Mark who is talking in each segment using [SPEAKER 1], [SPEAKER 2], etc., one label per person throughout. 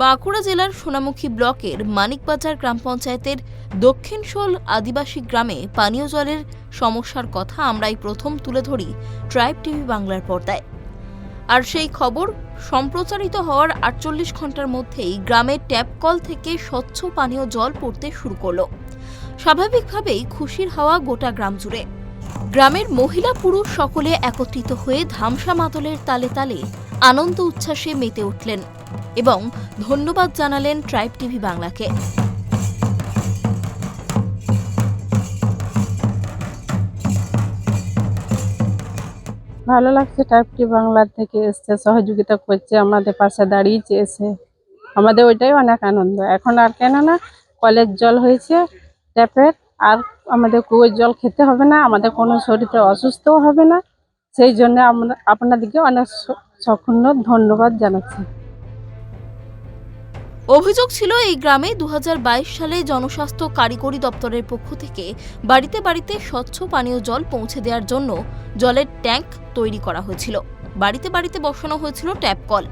[SPEAKER 1] বাঁকুড়া জেলার সোনামুখী ব্লকের মানিকবাজার গ্রাম পঞ্চায়েতের দক্ষিণ শোল আদিবাসী গ্রামে পানীয় জলের সমস্যার কথা আমরাই প্রথম তুলে ধরি ট্রাইব টিভি বাংলার পর্দায়। আর সেই খবর সম্প্রচারিত হওয়ার আটচল্লিশ ঘণ্টার মধ্যেই গ্রামের ট্যাপ কল থেকে স্বচ্ছ পানীয় জল পড়তে শুরু করল। স্বাভাবিকভাবেই খুশির হাওয়া গোটা গ্রাম জুড়ে। গ্রামের মহিলা পুরুষ সকলে একত্রিত হয়ে ধামসা মাদলের তালে তালে আনন্দ উচ্ছ্বাসে মেতে উঠলেন। এবং ধন্যবাদ জানালেন ট্রাইব টিভি বাংলাকে।
[SPEAKER 2] ভালো লাগছে টাইপটি বাংলার থেকে এসছে, সহযোগিতা করছে, আমাদের পাশে দাঁড়িয়েছে এসে। আমাদের ওইটাই অনেক আনন্দ। এখন আর কেন না কলের জল হয়েছে, ট্যাপের, আর আমাদের কুয়োর জল খেতে হবে না, আমাদের কোনো শরীরে অসুস্থও হবে না। সেই জন্য আপনাদেরকে অনেক সক্ষুণ্ণ ধন্যবাদ জানাচ্ছি।
[SPEAKER 1] অভিযোগ ছিল, এই গ্রামে দু হাজার বাইশ সালে জনস্বাস্থ্য কারিগরি দপ্তরের পক্ষ থেকে বাড়িতে বাড়িতে স্বচ্ছ পানীয় জল পৌঁছে দেওয়ার জন্য জলের ট্যাঙ্ক তৈরি করা হয়েছিল। বাড়িতে বাড়িতে বসানো হয়েছিল ট্যাপ কল।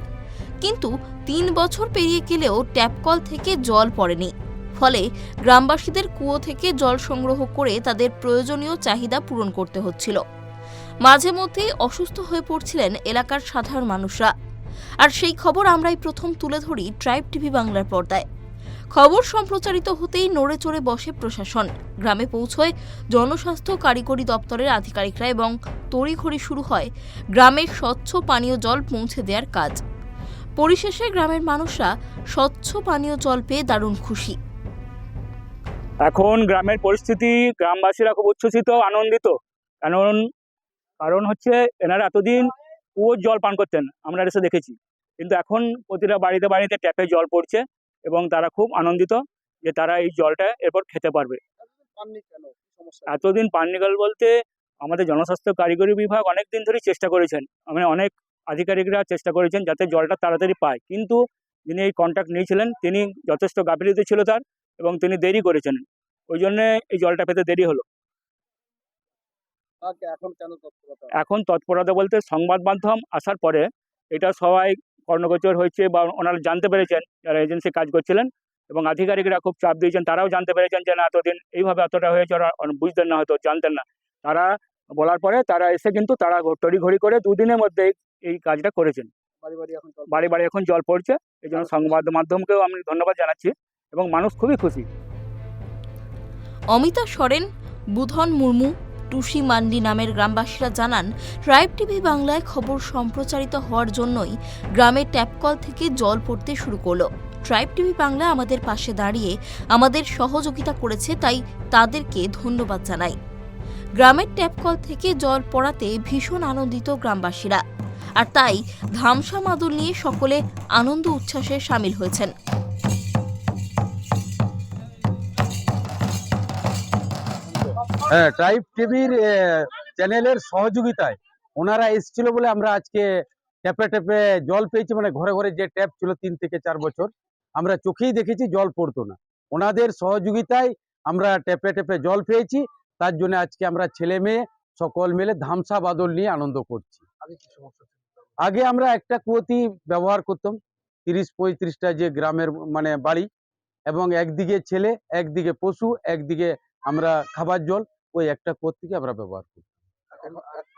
[SPEAKER 1] কিন্তু তিন বছর পেরিয়ে গেলেও ট্যাপ কল থেকে জল পড়েনি। ফলে গ্রামবাসীদের কুয়ো থেকে জল সংগ্রহ করে তাদের প্রয়োজনীয় চাহিদা পূরণ করতে হচ্ছিল। মাঝে মধ্যেই অসুস্থ হয়ে পড়ছিলেন এলাকার সাধারণ মানুষরা। আর সেই খবর আমরাই প্রথম তুলে ধরি ট্রাইব টিভি বাংলার পর্দায়। খবর সম্প্রচারিত হতেই নড়ে চড়ে বসে প্রশাসন। গ্রামে পৌঁছয় জনস্বাস্থ্য কারিগরি দপ্তরের আধিকারিকরা এবং তড়িঘড়ি শুরু হয় গ্রামের স্বচ্ছ পানীয় জল পৌঁছে দেওয়ার কাজ। পরিশেষে গ্রামের মানুষরা স্বচ্ছ পানীয় জল পেয়ে দারুণ খুশি।
[SPEAKER 3] এখন গ্রামের পরিস্থিতি, গ্রামবাসীরা খুব উচ্ছ্বসিত, আনন্দিত। কারণ কারণ হচ্ছে এনারা এতদিন কুয়োর জল পান করতেন আমরা এসে দেখেছি। কিন্তু এখন প্রতিটা বাড়িতে বাড়িতে ট্যাপে জল পড়ছে এবং তারা খুব আনন্দিত যে তারা এই জলটা এরপর খেতে পারবে। এতদিন পাননিগল বলতে আমাদের জনস্বাস্থ্য কারিগরি বিভাগ অনেক দিন ধরেই চেষ্টা করেছেন। মানে অনেক আধিকারিকরা চেষ্টা করেছেন যাতে জলটা তাড়াতাড়ি পায়। কিন্তু যিনি এই কন্ট্যাক্ট নিয়েছিলেন তিনি যথেষ্ট গাফিলতি ছিল তার এবং তিনি দেরি করেছেন। ওই জন্যে এই জলটা পেতে দেরি হলো।
[SPEAKER 4] এখন কেন তৎপরতা
[SPEAKER 3] এখন তৎপরতা বলতে সংবাদ মাধ্যম আসার পরে এটা সবাই কর্ণগোচর হয়েছে বা ওনারা জানতে পেরেছেন যারা এজেন্সি কাজ করছিলেন এবং আধিকারিকরা খুব চাপ দিয়েছেন তারাও জানতে পেরেছেন যে না এতদিন এইভাবে এতটা হয়েছে ওরা বুঝতেন না হয়তো জানতেন না। তারা বলার পরে তারা এসে কিন্তু তারা তড়িঘড়ি করে দুদিনের মধ্যে এই কাজটা করেছেন।
[SPEAKER 4] বাড়ি বাড়ি এখন জল
[SPEAKER 3] বাড়ি বাড়ি এখন জল পড়ছে এই জন্য সংবাদ মাধ্যমকেও আমি ধন্যবাদ জানাচ্ছি এবং মানুষ খুবই খুশি।
[SPEAKER 1] অমিতা সরেন বুধন মুর্মু টুসি মান্ডি নামের গ্রামবাসীরা জানান ট্রাইব টিভি বাংলায় খবর সম্প্রচারিত হওয়ার জন্যই গ্রামের ট্যাপকল থেকে জল পড়তে শুরু করল। ট্রাইব টিভি বাংলা আমাদের পাশে দাঁড়িয়ে আমাদের সহযোগিতা করেছে, তাই তাদেরকে ধন্যবাদ জানাই। গ্রামের ট্যাপকল থেকে জল পড়াতে ভীষণ আনন্দিত গ্রামবাসীরা। আর তাই ধামসা মাদল নিয়ে সকলে আনন্দ উচ্ছ্বাসে সামিল হয়েছেন।
[SPEAKER 5] হ্যাঁ ট্রাইব টিভির চ্যানেলের সহযোগিতায় ওনারা এসেছিল বলে আমরা আজকে ট্যাপে ট্যাপে জল পেয়েছি মানে ঘরে ঘরে যে ট্যাপ ছিল তিন থেকে চার বছর আমরা চোখেই দেখেছি জল পড়তো না। ওনাদের সহযোগিতায় আমরা ট্যাপে ট্যাপে জল পেয়েছি তার জন্য আজকে আমরা ছেলে মেয়ে সকল মিলে ধামসা বাদল নিয়ে আনন্দ করছি।
[SPEAKER 4] আগে
[SPEAKER 5] আমরা একটা কুয়োতি ব্যবহার করতাম তিরিশ পঁয়ত্রিশটা যে গ্রামের মানে বাড়ি এবং একদিকে ছেলে একদিকে পশু একদিকে আমরা খাবার জল ওই একটা থেকে আমরা ব্যবহার করি।
[SPEAKER 4] এখন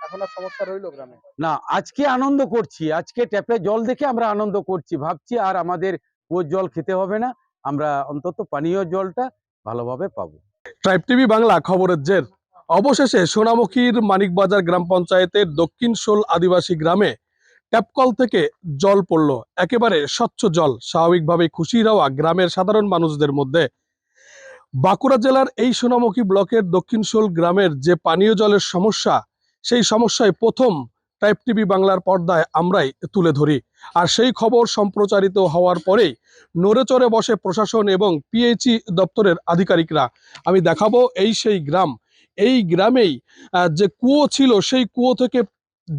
[SPEAKER 4] এখন আর সমস্যা রইল গ্রামে?
[SPEAKER 5] না আজকে আনন্দ করছি। আজকে ট্যাপে জল দেখে আমরা আনন্দ করছি। ভাবছি আর আমাদের কুয়োর জল খেতে হবে না। আমরা অন্তত পানীয় জলটা ভালোভাবে পাবো।
[SPEAKER 6] ট্রাইব টিভি বাংলা খবরের জের। অবশেষে সোনামুখীর মানিকবাজার গ্রাম পঞ্চায়েতের দক্ষিণ শোল আদিবাসী গ্রামে ট্যাপকল থেকে জল পড়ল। একেবারে স্বচ্ছ জল। স্বাভাবিকভাবে খুশি হওয়া গ্রামের সাধারণ মানুষদের মধ্যে। বাঁকুড়া জেলার এই সোনামুখী ব্লকের দক্ষিণ শোল গ্রামের যে পানীয় জলের সমস্যা, সেই সমস্যায় প্রথম টাইপ টিভি বাংলার পর্দায় আমরাই তুলে ধরি। আর সেই খবর সম্প্রচারিত হওয়ার পরেই নড়েচড়ে বসে প্রশাসন এবং পিএইচই দপ্তরের আধিকারিকরা, আমি দেখাবো এই সেই গ্রাম। এই গ্রামেই যে কুয়ো ছিল, সেই কুয়ো থেকে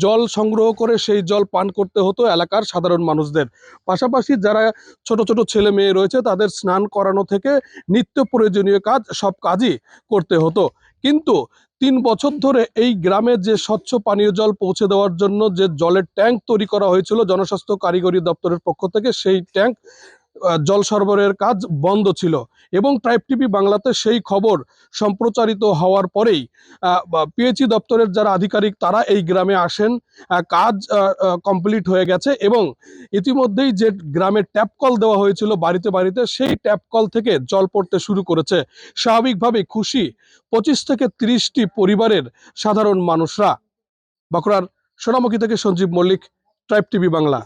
[SPEAKER 6] জল সংগ্রহ করে সেই জল পান করতে হতো এলাকার সাধারণ মানুষদের। পাশাপাশি যারা ছোট ছোট ছেলে মেয়ে রয়েছে, তাদের স্নান করানো থেকে নিত্য প্রয়োজনীয় কাজ সব কাজই করতে হতো। কিন্তু তিন বছর ধরে এই গ্রামে যে স্বচ্ছ পানীয় জল পৌঁছে দেওয়ার জন্য যে জলের ট্যাঙ্ক তৈরি করা হয়েছিল, জনস্বাস্থ্য কারিগরি দপ্তরের পক্ষ থেকে সেই ট্যাঙ্ক জল সরবরাহের কাজ বন্ধ ছিল এবং ট্রাইব টিভি বাংলাতে সেই খবর সম্প্রচারিত হওয়ার পরেই পিএইচই দপ্তরের যারা আধিকারিক তারা এই গ্রামে আসেন কাজ কমপ্লিট হয়ে গেছে এবং ইতিমধ্যেই যে গ্রামে ট্যাপ কল দেওয়া হয়েছিল বাড়িতে বাড়িতে সেই ট্যাপ কল থেকে জল পড়তে শুরু করেছে। স্বাভাবিকভাবে খুশি পঁচিশ থেকে তিরিশটি পরিবারের সাধারণ মানুষরা। বাঁকুড়ার সোনামুখী থেকে সঞ্জীব মল্লিক ট্রাইব টিভি বাংলা।